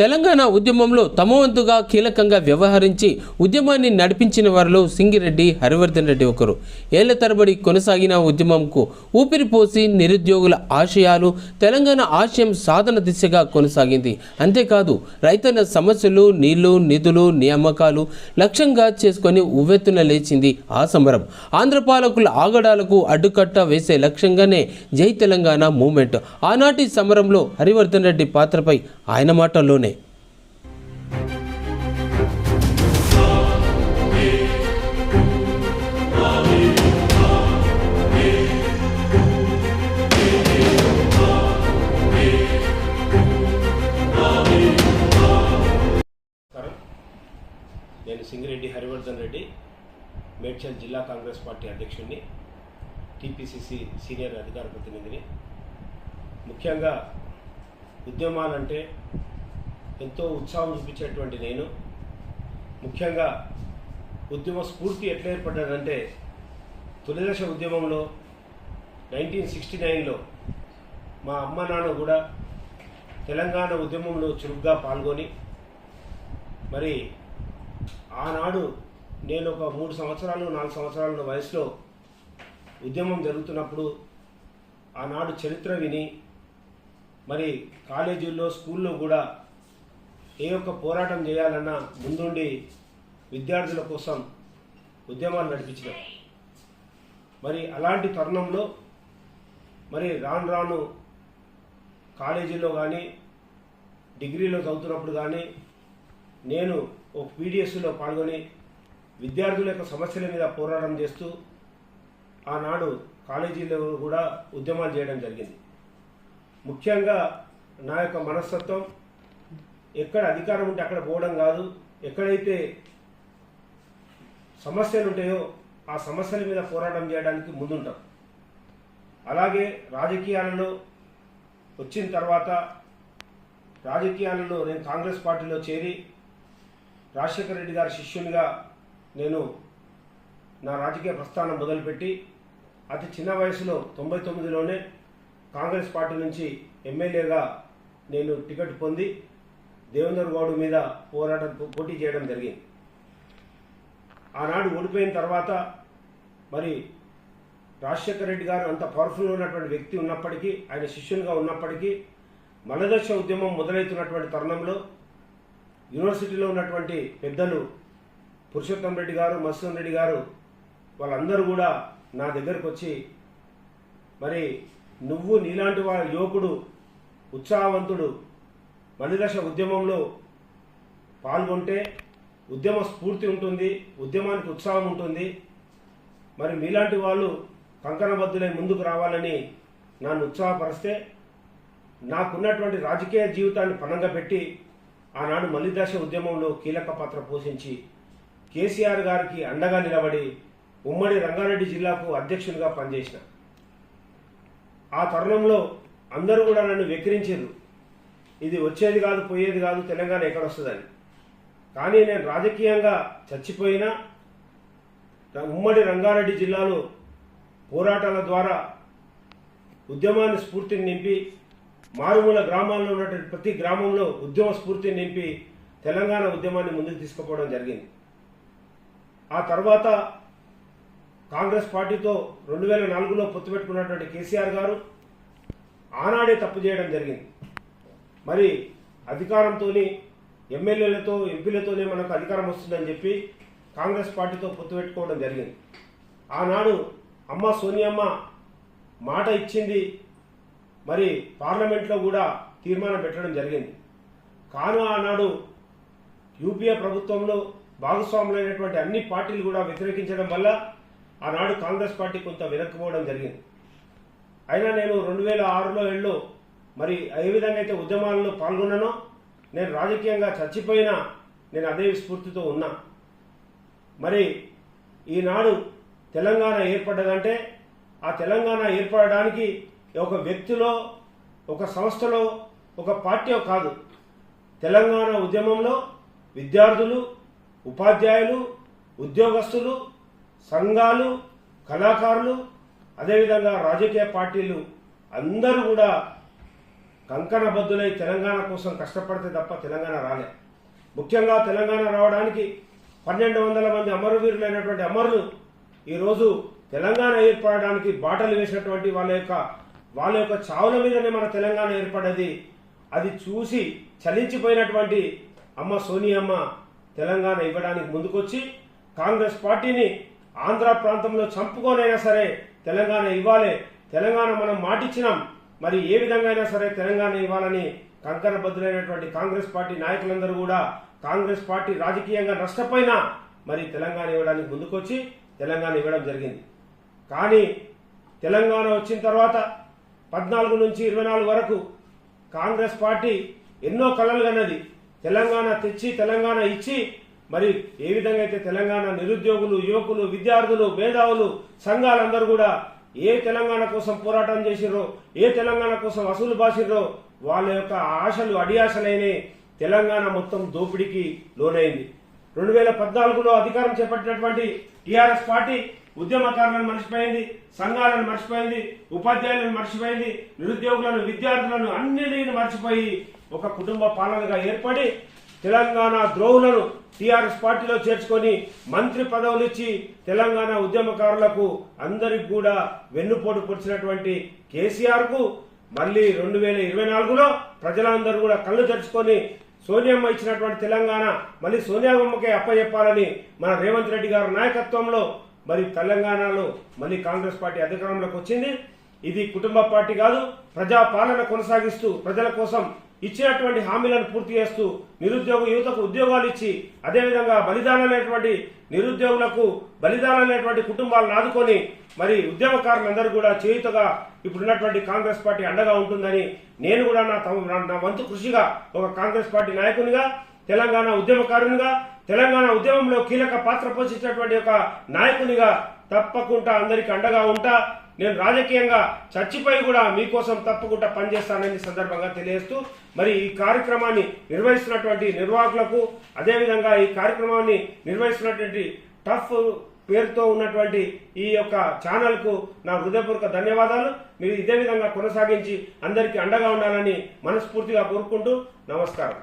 తెలంగాణ ఉద్యమంలో తమ వంతుగా కీలకంగా వ్యవహరించి ఉద్యమాన్ని నడిపించిన వారిలో సింగిరెడ్డి హరివర్ధన్ రెడ్డి ఒకరు. ఏళ్ళ తరబడి కొనసాగిన ఉద్యమంకు ఊపిరిపోసి నిరుద్యోగుల ఆశయాలు తెలంగాణ ఆశయం సాధన దిశగా కొనసాగింది. అంతేకాదు రైతన్న సమస్యలు నీళ్ళు నిధులు నియామకాలు లక్ష్యంగా చేసుకొని ఉవ్వెత్తున లేచింది ఆ సమరం ఆంధ్రపాలకుల ఆగడాలకు అడ్డుకట్ట వేసే లక్ష్యంగానే జై తెలంగాణ మూమెంట్ ఆనాటి సమరంలో హరివర్ధన్ రెడ్డి పాత్రపై ఆయన మాటల్లోనే. సింగిరెడ్డి రెడ్డి మేడ్చల్ జిల్లా కాంగ్రెస్ పార్టీ అధ్యక్షుడిని టీపీసీసీ సీనియర్ అధికార ప్రతినిధిని. ముఖ్యంగా ఉద్యమాలంటే ఎంతో ఉత్సాహం చూపించేటువంటి నేను. ముఖ్యంగా ఉద్యమ స్ఫూర్తి ఎట్లా ఏర్పడ్డదంటే తొలిదశ ఉద్యమంలో నైన్టీన్ సిక్స్టీ నైన్లో మా అమ్మ నాన్న కూడా తెలంగాణ ఉద్యమంలో చురుగ్గా పాల్గొని మరి ఆనాడు నేను ఒక మూడు సంవత్సరాలు నాలుగు సంవత్సరాల వయసులో ఉద్యమం జరుగుతున్నప్పుడు ఆనాడు చరిత్ర విని మరి కాలేజీల్లో స్కూల్లో కూడా ఏ ఒక్క పోరాటం చేయాలన్నా ముందుండి విద్యార్థుల కోసం ఉద్యమాలు నడిపించినాం. మరి అలాంటి తరుణంలో మరి రాను రాను కాలేజీలో కానీ డిగ్రీలో చదువుతున్నప్పుడు కానీ నేను ఒక పీడిఎస్లో పాల్గొని విద్యార్థుల యొక్క సమస్యల మీద పోరాటం చేస్తూ ఆనాడు కాలేజీలో కూడా ఉద్యమాలు చేయడం జరిగింది. ముఖ్యంగా నా యొక్క మనస్తత్వం ఎక్కడ అధికారం ఉంటే అక్కడ పోవడం కాదు ఎక్కడైతే సమస్యలు ఉంటాయో ఆ సమస్యల మీద పోరాటం చేయడానికి ముందుంటాం. అలాగే రాజకీయాలలో వచ్చిన తర్వాత రాజకీయాలలో నేను కాంగ్రెస్ పార్టీలో చేరి రాజశేఖర రెడ్డి గారి శిష్యునిగా నేను నా రాజకీయ ప్రస్థానం మొదలుపెట్టి అతి చిన్న వయసులో తొంభై తొమ్మిదిలోనే కాంగ్రెస్ పార్టీ నుంచి ఎమ్మెల్యేగా నేను టికెట్ పొంది దేవేందర్ గౌడ్ మీద పోరాటం పోటీ చేయడం జరిగింది. ఆనాడు ఓడిపోయిన తర్వాత మరి రాజశేఖర రెడ్డి గారు అంత పవర్ఫుల్ ఉన్నటువంటి వ్యక్తి ఉన్నప్పటికీ ఆయన శిష్యునిగా ఉన్నప్పటికీ మలదశ ఉద్యమం మొదలవుతున్నటువంటి తరుణంలో యూనివర్సిటీలో ఉన్నటువంటి పెద్దలు పురుషోత్తం రెడ్డి గారు మత్స్యం రెడ్డి గారు వాళ్ళందరూ కూడా నా దగ్గరకు వచ్చి మరి నువ్వు నీలాంటి వా యువకుడు ఉత్సాహవంతుడు మలిదశ ఉద్యమంలో పాల్గొంటే ఉద్యమ స్ఫూర్తి ఉంటుంది ఉద్యమానికి ఉత్సాహం ఉంటుంది. మరి మీలాంటి వాళ్ళు కంకణబద్ధులై ముందుకు రావాలని నన్ను ఉత్సాహపరిస్తే నాకున్నటువంటి రాజకీయ జీవితాన్ని పణంగా పెట్టి ఆనాడు మల్లిదశ ఉద్యమంలో కీలక పాత్ర పోషించి కేసీఆర్ గారికి అండగా నిలబడి ఉమ్మడి రంగారెడ్డి జిల్లాకు అధ్యక్షునిగా పనిచేసిన. ఆ తరుణంలో అందరూ కూడా నన్ను వెక్కిరించారు. ఇది వచ్చేది కాదు పోయేది కాదు తెలంగాణ ఎక్కడ వస్తుందని. కానీ నేను రాజకీయంగా చచ్చిపోయినా ఉమ్మడి రంగారెడ్డి జిల్లాలో పోరాటాల ద్వారా ఉద్యమాన్ని స్ఫూర్తిని నింపి మారుమూల గ్రామాల్లో ఉన్నటువంటి ప్రతి గ్రామంలో ఉద్యమ స్ఫూర్తిని నింపి తెలంగాణ ఉద్యమాన్ని ముందుకు తీసుకుపోవడం జరిగింది. ఆ తర్వాత కాంగ్రెస్ పార్టీతో రెండు వేల నాలుగులో పొత్తు పెట్టుకున్నటువంటి కేసీఆర్ గారు ఆనాడే తప్పు చేయడం జరిగింది. మరి అధికారంతో ఎమ్మెల్యేలతో ఎంపీలతోనే మనకు అధికారం వస్తుందని చెప్పి కాంగ్రెస్ పార్టీతో పొత్తు పెట్టుకోవడం జరిగింది. ఆనాడు అమ్మ సోనియమ్మ మాట ఇచ్చింది మరి పార్లమెంట్లో కూడా తీర్మానం పెట్టడం జరిగింది. కాను ఆనాడు యూపీఏ ప్రభుత్వంలో భాగస్వాములైనటువంటి అన్ని పార్టీలు కూడా వ్యతిరేకించడం వల్ల ఆనాడు కాంగ్రెస్ పార్టీ కొంత వెనక్కిపోవడం జరిగింది. అయినా నేను రెండు వేల ఆరులో ఏళ్ళు మరి ఏ విధంగా అయితే ఉద్యమాల్లో పాల్గొన్నానో నేను రాజకీయంగా చచ్చిపోయినా నేను అదే స్ఫూర్తితో ఉన్నా. మరి ఈనాడు తెలంగాణ ఏర్పడ్డదంటే ఆ తెలంగాణ ఏర్పడడానికి ఒక వ్యక్తిలో ఒక సంస్థలో ఒక పార్టీ కాదు. తెలంగాణ ఉద్యమంలో విద్యార్థులు ఉపాధ్యాయులు ఉద్యోగస్తులు సంఘాలు కళాకారులు అదేవిధంగా రాజకీయ పార్టీలు అందరూ కూడా కంకణబద్దులై తెలంగాణ కోసం కష్టపడితే తప్ప తెలంగాణ రాలే. ముఖ్యంగా తెలంగాణ రావడానికి పన్నెండు వందల మంది అమరవీరులైనటువంటి అమరులు ఈరోజు తెలంగాణ ఏర్పడడానికి బాటలు వేసినటువంటి వాళ్ళ యొక్క వాళ్ళ యొక్క చావుల మీదనే మన తెలంగాణ ఏర్పడేది. అది చూసి చలించిపోయినటువంటి అమ్మ సోనియమ్మ తెలంగాణ ఇవ్వడానికి ముందుకొచ్చి కాంగ్రెస్ పార్టీని ఆంధ్ర ప్రాంతంలో చంపుకోనైనా సరే తెలంగాణ ఇవ్వాలి. తెలంగాణ మనం మాటిచ్చినాం. మరి ఏ విధంగా అయినా సరే తెలంగాణ ఇవ్వాలని కంకణబద్దులైనటువంటి కాంగ్రెస్ పార్టీ నాయకులందరూ కూడా కాంగ్రెస్ పార్టీ రాజకీయంగా నష్టపోయినా మరి తెలంగాణ ఇవ్వడానికి ముందుకొచ్చి తెలంగాణ ఇవ్వడం జరిగింది. కానీ తెలంగాణ వచ్చిన తర్వాత పద్నాలుగు నుంచి ఇరవై నాలుగు వరకు కాంగ్రెస్ పార్టీ ఎన్నో కళలు కన్నది తెలంగాణ తెచ్చి తెలంగాణ ఇచ్చి మరి ఏ విధంగా అయితే తెలంగాణ నిరుద్యోగులు యువకులు విద్యార్థులు మేధావులు సంఘాలందరూ కూడా ఏ తెలంగాణ కోసం పోరాటం చేసిర్రో ఏ తెలంగాణ కోసం వసూలు బాసిర్రో వాళ్ళ యొక్క ఆశలు అడియాశలైనే తెలంగాణ మొత్తం దోపిడీకి లోనైంది. రెండు వేల పద్నాలుగులో అధికారం చేపట్టినటువంటి టీఆర్ఎస్ పార్టీ ఉద్యమకారులను మర్చిపోయింది సంఘాలను మర్చిపోయింది ఉపాధ్యాయులను మర్చిపోయింది నిరుద్యోగులను విద్యార్థులను అన్నిటిని మర్చిపోయి ఒక కుటుంబ పాలనగా ఏర్పడి తెలంగాణ ద్రోహులను టీఆర్ఎస్ పార్టీలో చేర్చుకొని మంత్రి పదవులు ఇచ్చి తెలంగాణ ఉద్యమకారులకు అందరికి కూడా వెన్నుపోటు పొడిచినటువంటి కేసీఆర్కు మళ్ళీ రెండు వేల ఇరవై నాలుగులో ప్రజలందరూ కూడా కళ్ళు తెరుచుకొని సోనియమ్మ ఇచ్చినటువంటి తెలంగాణ మళ్ళీ సోనియామ్మకే అప్పచెప్పాలని మన రేవంత్ రెడ్డి గారి నాయకత్వంలో మరి తెలంగాణలో మళ్ళీ కాంగ్రెస్ పార్టీ అధికారంలోకి వచ్చింది. ఇది కుటుంబ పార్టీ కాదు ప్రజా పాలన కొనసాగిస్తూ ప్రజల కోసం ఇచ్చినటువంటి హామీలను పూర్తి చేస్తూ నిరుద్యోగ యువతకు ఉద్యోగాలు ఇచ్చి అదేవిధంగా బలిదానమైనటువంటి నిరుద్యోగులకు బలిదానమైనటువంటి కుటుంబాలను ఆదుకొని మరి ఉద్యమకారులందరూ కూడా చేయుతగా ఇప్పుడున్నటువంటి కాంగ్రెస్ పార్టీ అండగా ఉంటుందని నేను కూడా నా తమ నా- నా వంతు కృషిగా ఒక కాంగ్రెస్ పార్టీ నాయకునిగా తెలంగాణ ఉద్యమకారునిగా తెలంగాణ ఉద్యమంలో కీలక పాత్ర పోషించినటువంటి ఒక నాయకునిగా తప్పకుండా అందరికి అండగా ఉంటా. నేను రాజకీయంగా చచ్చిపోయి కూడా మీకోసం తప్పకుండా పనిచేస్తానని సందర్భంగా తెలియజేస్తూ మరి ఈ కార్యక్రమాన్ని నిర్వహిస్తున్నటువంటి నిర్వాహకులకు అదేవిధంగా ఈ కార్యక్రమాన్ని నిర్వహిస్తున్నటువంటి టఫ్ పేరుతో ఉన్నటువంటి ఈ యొక్క ఛానల్కు నా హృదయపూర్వక ధన్యవాదాలు. మీరు ఇదే విధంగా కొనసాగించి అందరికీ అండగా ఉండాలని మనస్ఫూర్తిగా కోరుకుంటూ నమస్కారం.